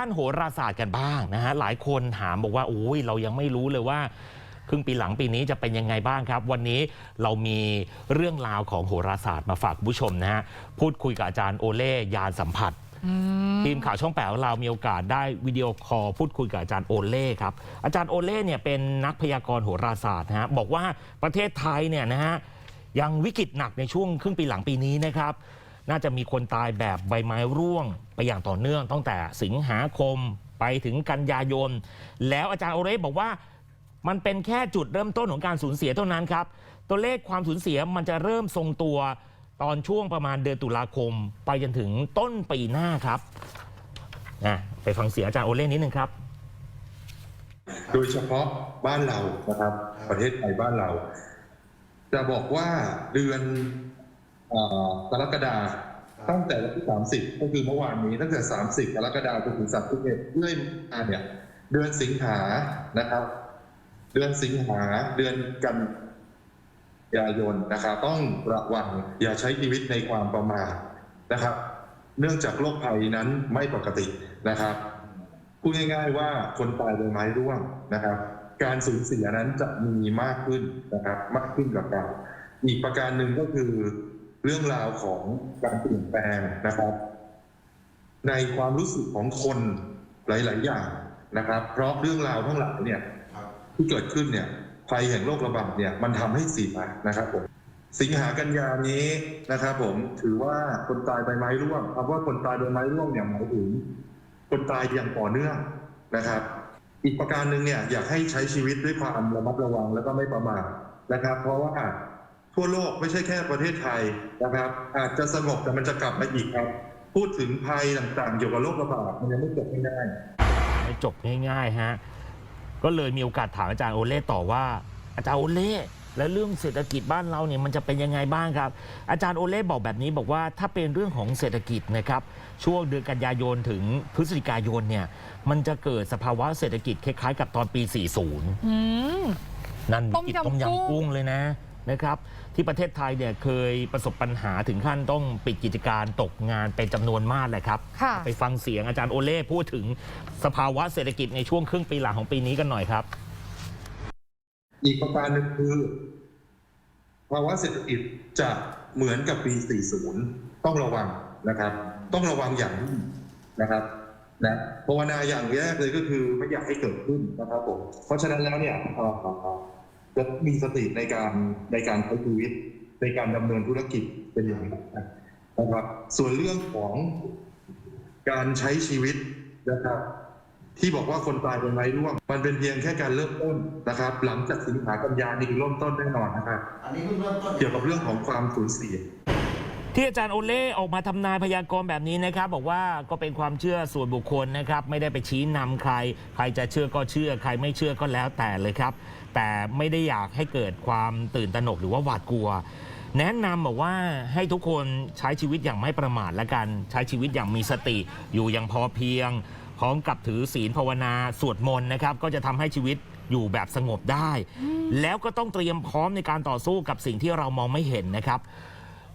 ด้านโหราศาสตร์กันบ้างนะฮะหลายคนถามบอกว่าโอ้ยเรายังไม่รู้เลยว่า ครึ่งปีหลังปีนี้จะเป็นยังไงบ้างครับ วันนี้เรามีเรื่องราวของโหราศาสตร์มาฝากคุณผู้ชมนะฮะพูดคุยกับอาจารย์โอเล่ยานสัมผัสทีมข่าวช่องแปดของเรามีโอกาสได้วิดีโอคอลพูดคุยกับอาจารย์โอเล่ครับอาจารย์โอเล่เนี่ยเป็นนักพยากรณ์โหราศาสตร์นะฮะบอกว่าประเทศไทยเนี่ยนะฮะยังวิกฤตหนักในช่วงครึ่งปีหลังปีนี้นะครับ น่าจะมีคนตายแบบใบไม้ร่วงไปอย่างต่อเนื่องตั้งแต่สิงหาคมไปถึงกันยายน แล้วอาจารย์โอเล่บอกว่ามันเป็นแค่จุดเริ่มต้นของการสูญเสียเท่านั้นครับ ตัวเลขความสูญเสียมันจะเริ่มทรงตัวตอนช่วงประมาณเดือนตุลาคม ไปจนถึงต้นปีหน้าครับนะไปฟังเสียงอาจารย์โอเล่นิดนึงครับ โดยเฉพาะบ้านเรานะครับ ประเทศไทยบ้านเรา จะบอกว่าเดือน กรกฎาตั้งแต่วันที่ 30 ก็คือเมื่อวานนี้ตั้งแต่ 30 กรกฎาคมถึง31เรื่อยมาเนี่ยเดือนสิงหานะครับ เดือนสิงหาเดือนกันยายนนะครับ ต้องระวังอย่าใช้ชีวิตในความประมาทนะครับ เนื่องจากโรคภัยนั้นไม่ปกตินะครับพูดง่าย ๆ ว่าคนตายโดยไม้ร่วงนะครับ การสูญเสียนั้นจะมีมากขึ้นนะครับ มากขึ้นกับเราอีกประการหนึ่งก็คือ เรื่องราวของการเปลี่ยนแปลงนะครับ ในความรู้สึกของคนหลาย ๆ อย่างนะครับ เพราะเรื่องราวทั้งหลายเนี่ยที่เกิดขึ้นเนี่ยภัยแห่งโรคระบาดเนี่ยมันทำให้เสียนะครับผมสิงหากันยานี้นะครับ ผมถือว่าคนตายใบไม้ร่วงคำว่าคนตายใบไม้ร่วงเนี่ยหมายถึงคนตายอย่างต่อเนื่องนะครับ อีกประการหนึ่งเนี่ยอยากให้ใช้ชีวิตด้วยความระมัดระวังแล้วก็ไม่ประมาทนะครับ เพราะว่า ทั่วโลกไม่ใช่แค่ประเทศไทยนะครับ อาจจะสงบแต่มันจะกลับมาอีกครับ พูดถึงภัยต่างๆ เกี่ยวกับโรคระบาดมันยังไม่จบง่ายๆไม่จบง่ายๆฮะก็เลยมีโอกาสถามอาจารย์โอเล่ต่อว่า อาจารย์โอเล่แล้วเรื่องเศรษฐกิจบ้านเราเนี่ยมันจะเป็นยังไงบ้างครับ อาจารย์โอเล่บอกแบบนี้บอกว่าถ้าเป็นเรื่องของเศรษฐกิจนะครับช่วงเดือนกันยายนถึงพฤศจิกายนเนี่ยมันจะเกิดสภาวะเศรษฐกิจคล้ายๆ กับตอนปี 40 อืม นั่นวิกฤตต้ต้มมยำยำกุ้กุ้งงเลยนะ นะครับ ที่ประเทศไทยเนี่ยเคยประสบปัญหาถึงขั้นต้องปิดกิจการตกงานเป็นจำนวนมากเลยครับ ค่ะ ไปฟังเสียงอาจารย์โอเล่พูดถึงสภาวะเศรษฐกิจในช่วงครึ่งปีหลังของปีนี้กันหน่อยครับ อีกประการหนึ่งคือภาวะเศรษฐกิจจะเหมือนกับปี 40 ต้องระวังนะครับ ต้องระวังอย่างยิ่งนะครับนะภาวนาอย่างแรกเลยก็คือไม่อยากให้เกิดขึ้นนะครับผมเพราะฉะนั้นแล้วเนี่ยเอ่อ จะมีสติในการในการใช้ชีวิต ในการดำเนินธุรกิจเป็นอย่างไรนะครับ ส่วนเรื่องของการใช้ชีวิตนะครับที่บอกว่าคนตายเป็นไม้ร่วงมันเป็นเพียงแค่การเริ่มต้นนะครับ หลังจากสิงหากันยานี่คือเริ่มต้นแน่นอนนะครับอันนี้เพิ่งเริ่มต้นเกี่ยวกับเรื่องของความสูญเสีย ที่อาจารย์โอเล่ออกมาทำนายพยากรณ์แบบนี้นะครับ บอกว่าก็เป็นความเชื่อส่วนบุคคลนะครับ ไม่ได้ไปชี้นำใคร ใครจะเชื่อก็เชื่อ ใครไม่เชื่อก็แล้วแต่เลยครับ แต่ไม่ได้อยากให้เกิดความตื่นตระหนกหรือว่าหวาดกลัว แนะนำบอกว่าให้ทุกคนใช้ชีวิตอย่างไม่ประมาทละกัน ใช้ชีวิตอย่างมีสติ อยู่อย่างพอเพียงพร้อมกับถือศีลภาวนาสวดมนต์นะครับ ก็จะทำให้ชีวิตอยู่แบบสงบได้ แล้วก็ต้องเตรียมพร้อมในการต่อสู้กับสิ่งที่เรามองไม่เห็นนะครับ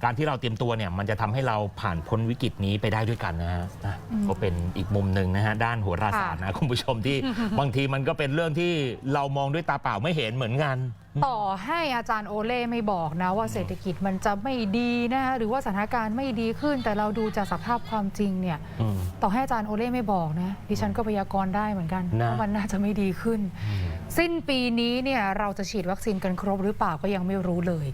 การที่เราเตรียมตัวเนี่ยมันจะทำให้เราผ่านพ้นวิกฤตนี้ไปได้ด้วยกันนะฮะอะก็เป็นอีกมุมหนึ่งนะฮะด้านโหราศาสตร์นะคุณผู้ชมที่ บางทีมันก็เป็นเรื่องที่เรามองด้วยตาเปล่าไม่เห็นเหมือนกัน ต่อให้อาจารย์โอเล่ไม่บอกนะว่าเศรษฐกิจมันจะไม่ดีนะคะหรือว่าสถานการณ์ไม่ดีขึ้น แต่เราดูจากสภาพความจริงเนี่ยอืมต่อให้อาจารย์โอเล่ไม่บอกนะดิฉันก็พยากรณ์ได้เหมือนกันนะ ว่ามันน่าจะไม่ดีขึ้น สิ้นปีนี้เนี่ยเราจะฉีดวัคซีนกันครบหรือเปล่าก็ยังไม่รู้เลย